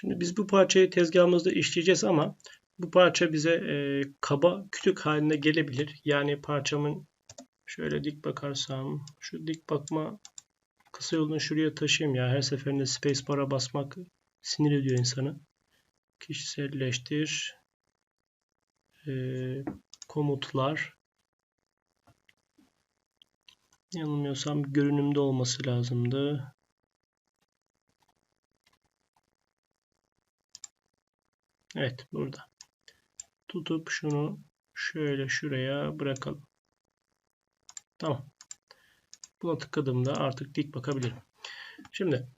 Şimdi biz bu parçayı tezgahımızda işleyeceğiz ama bu parça bize e, kaba kütük haline gelebilir. Yani parçamın şöyle dik bakarsam şu dik bakma kısa yolunu şuraya taşıyayım ya. Her seferinde spacebar'a basmak sinir ediyor insanı. Kişiselleştir. E, komutlar. Yanılmıyorsam görünümde olması lazımdı. Evet burada. Tutup şunu şöyle şuraya bırakalım. Tamam. Buna tıkladığımda artık dik bakabilirim. Şimdi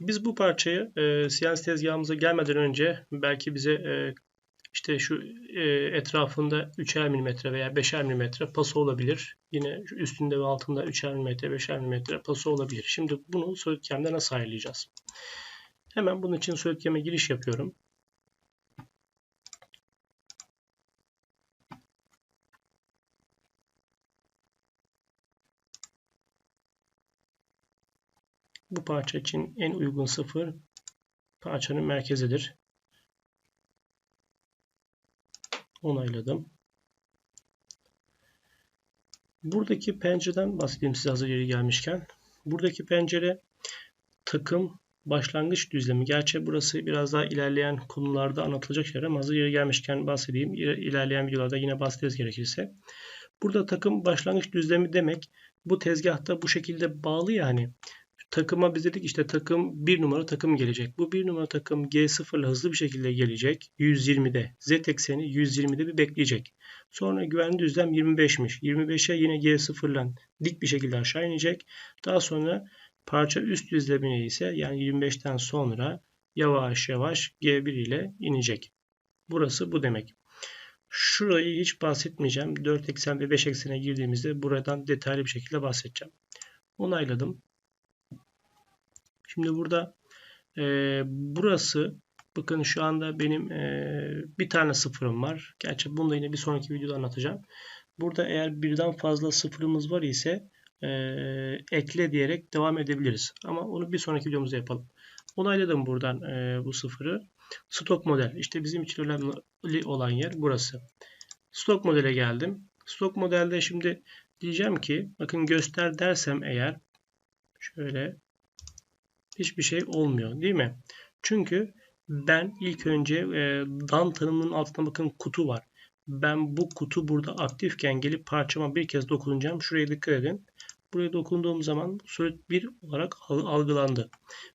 biz bu parçayı e, CNC tezgahımıza gelmeden önce belki bize e, işte şu e, etrafında 3'er mm veya 5'er mm paso olabilir. Yine üstünde ve altında 3'er mm, 5'er mm paso olabilir. Şimdi bunu SolidCam'de nasıl ayarlayacağız? Hemen bunun için SolidCam'e giriş yapıyorum. Bu parça için en uygun sıfır parçanın merkezidir. Onayladım. Buradaki pencereden bahsedeyim size hazır yeri gelmişken. Buradaki pencere takım başlangıç düzlemi. Gerçi burası biraz daha ilerleyen konularda anlatılacak şeyler ama hazır yeri gelmişken bahsedeyim. İlerleyen videolarda yine bahsederiz gerekirse. Burada takım başlangıç düzlemi demek bu tezgahta bu şekilde bağlı yani takıma biz dedik işte takım 1 numara takım gelecek. Bu 1 numara takım G0 ile hızlı bir şekilde gelecek. 120'de. Z ekseni 120'de bir bekleyecek. Sonra güvenli düzlem 25'miş. 25'e yine G0 ile dik bir şekilde aşağı inecek. Daha sonra parça üst düzlemine ise yani 25'ten sonra yavaş yavaş G1 ile inecek. Burası bu demek. Şurayı hiç bahsetmeyeceğim. 4 eksen ve 5 eksene girdiğimizde buradan detaylı bir şekilde bahsedeceğim. Onayladım. Şimdi burada e, burası bakın şu anda benim e, bir tane sıfırım var. Gerçi bunu da yine bir sonraki videoda anlatacağım. Burada eğer birden fazla sıfırımız var ise e, ekle diyerek devam edebiliriz. Ama onu bir sonraki videomuzda yapalım. Onayladım buradan e, bu sıfırı. Stok model. İşte bizim için önemli olan yer burası. Stok modele geldim. Stok modelde şimdi diyeceğim ki bakın göster dersem eğer şöyle hiçbir şey olmuyor değil mi? Çünkü ben ilk önce e, dan tanımının altında bakın kutu var. Ben bu kutu burada aktifken gelip parçama bir kez dokunacağım. Şuraya dikkat edin. Buraya dokunduğum zaman solid 1 olarak algılandı.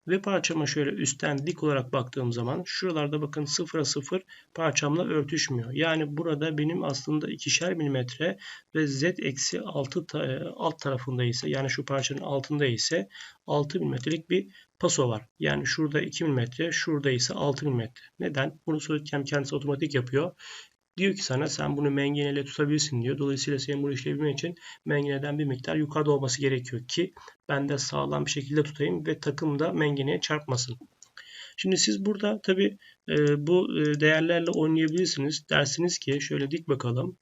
Ve parçama şöyle üstten dik olarak baktığım zaman şuralarda bakın 0'a 0 parçamla örtüşmüyor. Yani burada benim aslında ikişer milimetre ve z eksi 6 ta, e, alt tarafında ise yani şu parçanın altında ise 6 milimetrelik bir paso var. Yani şurada 2 mm, şurada ise 6 mm. Neden? Bunu SolidCam kendisi otomatik yapıyor. Diyor ki sana sen bunu mengeneyle tutabilirsin diyor. Dolayısıyla senin bunu işleyebilmen için mengeneden bir miktar yukarıda olması gerekiyor ki ben de sağlam bir şekilde tutayım ve takım da mengeneye çarpmasın. Şimdi siz burada tabi e, bu e, değerlerle oynayabilirsiniz. Dersiniz ki şöyle dik bakalım.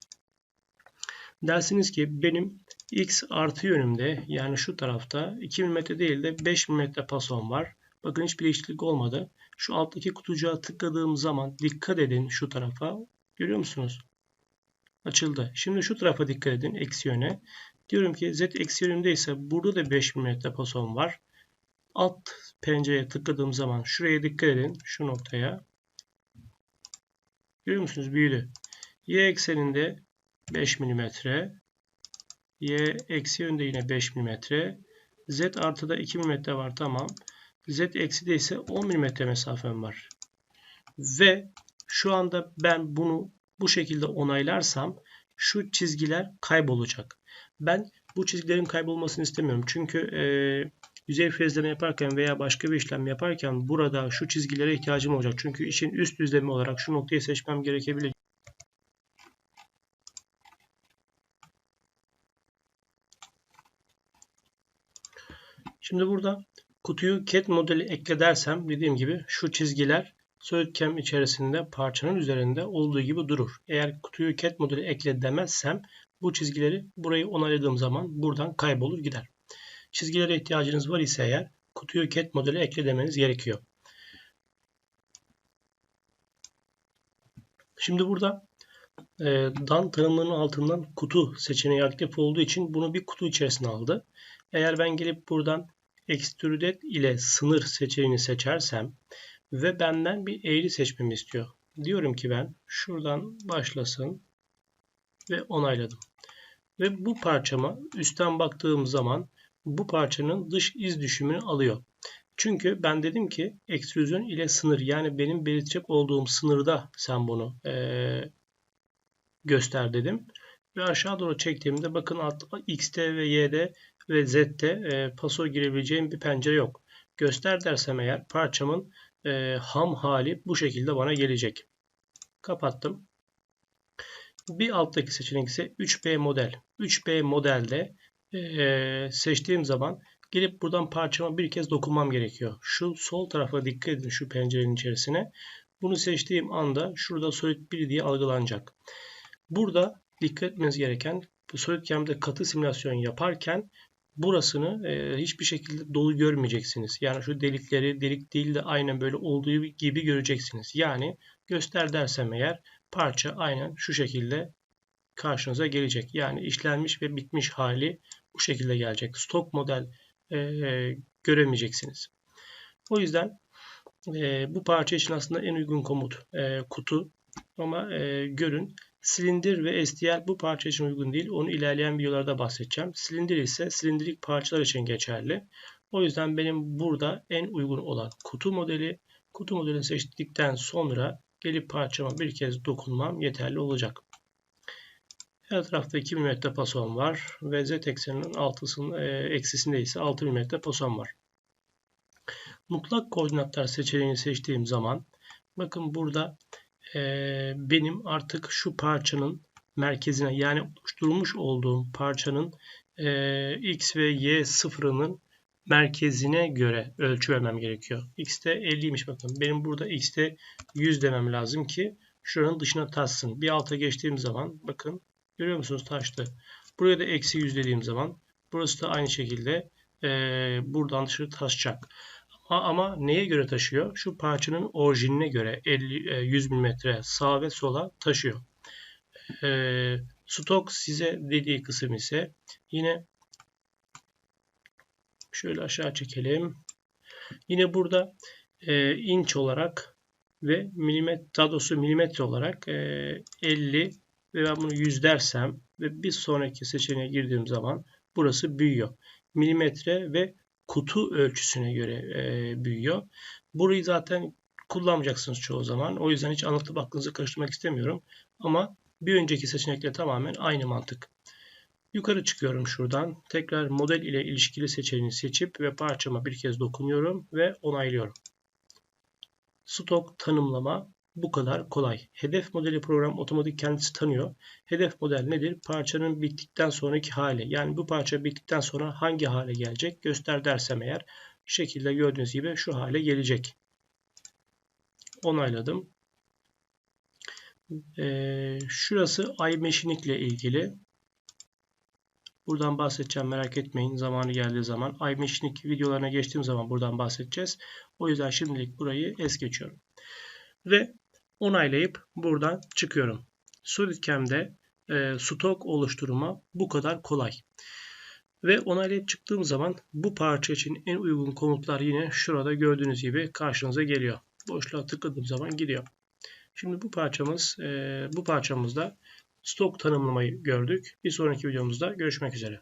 Dersiniz ki benim x artı yönümde yani şu tarafta 2 mm değil de 5 mm pason var. Bakın hiçbir değişiklik olmadı. Şu alttaki kutucuğa tıkladığım zaman dikkat edin şu tarafa. Görüyor musunuz? Açıldı. Şimdi şu tarafa dikkat edin. Eksi yöne. Diyorum ki z eksi yönümdeyse burada da 5 mm pason var. Alt pencereye tıkladığım zaman şuraya dikkat edin. Şu noktaya. Görüyor musunuz? Büyüdü. Y ekseninde 5 mm. Y eksi yönde yine 5 mm. Z artıda 2 mm var tamam. Z eksi de ise 10 mm mesafem var. Ve şu anda ben bunu bu şekilde onaylarsam şu çizgiler kaybolacak. Ben bu çizgilerin kaybolmasını istemiyorum. Çünkü e, yüzey frezleme yaparken veya başka bir işlem yaparken burada şu çizgilere ihtiyacım olacak. Çünkü işin üst düzlemi olarak şu noktayı seçmem gerekebilir. Şimdi burada kutuyu cat modeli ekle dersem dediğim gibi şu çizgiler SolidCam içerisinde parçanın üzerinde olduğu gibi durur. Eğer kutuyu cat modeli ekle demezsem bu çizgileri burayı onayladığım zaman buradan kaybolur gider. Çizgilere ihtiyacınız var ise eğer kutuyu cat modeli ekle demeniz gerekiyor. Şimdi burada e, dan tanımlarının altından kutu seçeneği aktif olduğu için bunu bir kutu içerisine aldı. Eğer ben gelip buradan extrude ile sınır seçeneğini seçersem ve benden bir eğri seçmemi istiyor. Diyorum ki ben şuradan başlasın ve onayladım. Ve bu parçama üstten baktığım zaman bu parçanın dış iz düşümünü alıyor. Çünkü ben dedim ki ekstrüzyon ile sınır yani benim belirtecek olduğum sınırda sen bunu e, göster dedim. Ve aşağı doğru çektiğimde bakın X'te ve Y'de ve Z'te e, paso girebileceğim bir pencere yok. Göster dersem eğer parçamın e, ham hali bu şekilde bana gelecek. Kapattım. Bir alttaki seçenek ise 3B model. 3B modelde e, seçtiğim zaman gelip buradan parçama bir kez dokunmam gerekiyor. Şu sol tarafa dikkat edin şu pencerenin içerisine. Bunu seçtiğim anda şurada Solid 1 diye algılanacak. Burada dikkat etmeniz gereken SolidCam'de katı simülasyon yaparken burasını e, hiçbir şekilde dolu görmeyeceksiniz. Yani şu delikleri delik değil de aynen böyle olduğu gibi göreceksiniz. Yani göster dersem eğer parça aynen şu şekilde karşınıza gelecek. Yani işlenmiş ve bitmiş hali bu şekilde gelecek. Stok model e, e, göremeyeceksiniz. O yüzden e, bu parça için aslında en uygun komut e, kutu ama e, görün silindir ve STL bu parça için uygun değil. Onu ilerleyen videolarda bahsedeceğim. Silindir ise silindirik parçalar için geçerli. O yüzden benim burada en uygun olan kutu modeli. Kutu modelini seçtikten sonra gelip parçama bir kez dokunmam yeterli olacak. Her tarafta 2 mm pason var ve z ekseninin altısının e, eksisinde ise 6 mm pason var. Mutlak koordinatlar seçeneğini seçtiğim zaman bakın burada e, benim artık şu parçanın merkezine yani oluşturmuş olduğum parçanın e, x ve y sıfırının merkezine göre ölçü vermem gerekiyor. X'te 50'ymiş bakın. Benim burada X'te 100 demem lazım ki şuranın dışına taşsın. Bir alta geçtiğim zaman bakın görüyor musunuz taştı. Buraya da eksi 100 dediğim zaman burası da aynı şekilde e, buradan dışarı taşacak. Ama, ama neye göre taşıyor? Şu parçanın orijinine göre 50, e, 100 mm sağa ve sola taşıyor. E, stok size dediği kısım ise yine Şöyle aşağı çekelim. Yine burada e, inç olarak ve milimetre, daha doğrusu milimetre olarak e, 50 ve ben bunu 100 dersem ve bir sonraki seçeneğe girdiğim zaman burası büyüyor. Milimetre ve kutu ölçüsüne göre e, büyüyor. Burayı zaten kullanmayacaksınız çoğu zaman. O yüzden hiç anlatıp aklınızı karıştırmak istemiyorum. Ama bir önceki seçenekle tamamen aynı mantık. Yukarı çıkıyorum şuradan. Tekrar model ile ilişkili seçeneğini seçip ve parçama bir kez dokunuyorum ve onaylıyorum. Stok tanımlama bu kadar kolay. Hedef modeli program otomatik kendisi tanıyor. Hedef model nedir? Parçanın bittikten sonraki hali. Yani bu parça bittikten sonra hangi hale gelecek? Göster dersem eğer şekilde gördüğünüz gibi şu hale gelecek. Onayladım. Ee, şurası iMachining ile ilgili. Buradan bahsedeceğim merak etmeyin. Zamanı geldiği zaman. iMachining videolarına geçtiğim zaman buradan bahsedeceğiz. O yüzden şimdilik burayı es geçiyorum. Ve onaylayıp buradan çıkıyorum. SolidCam'de e, stok oluşturma bu kadar kolay. Ve onaylayıp çıktığım zaman bu parça için en uygun komutlar yine şurada gördüğünüz gibi karşınıza geliyor. Boşluğa tıkladığım zaman gidiyor. Şimdi bu parçamız e, bu parçamızda stok tanımlamayı gördük. Bir sonraki videomuzda görüşmek üzere.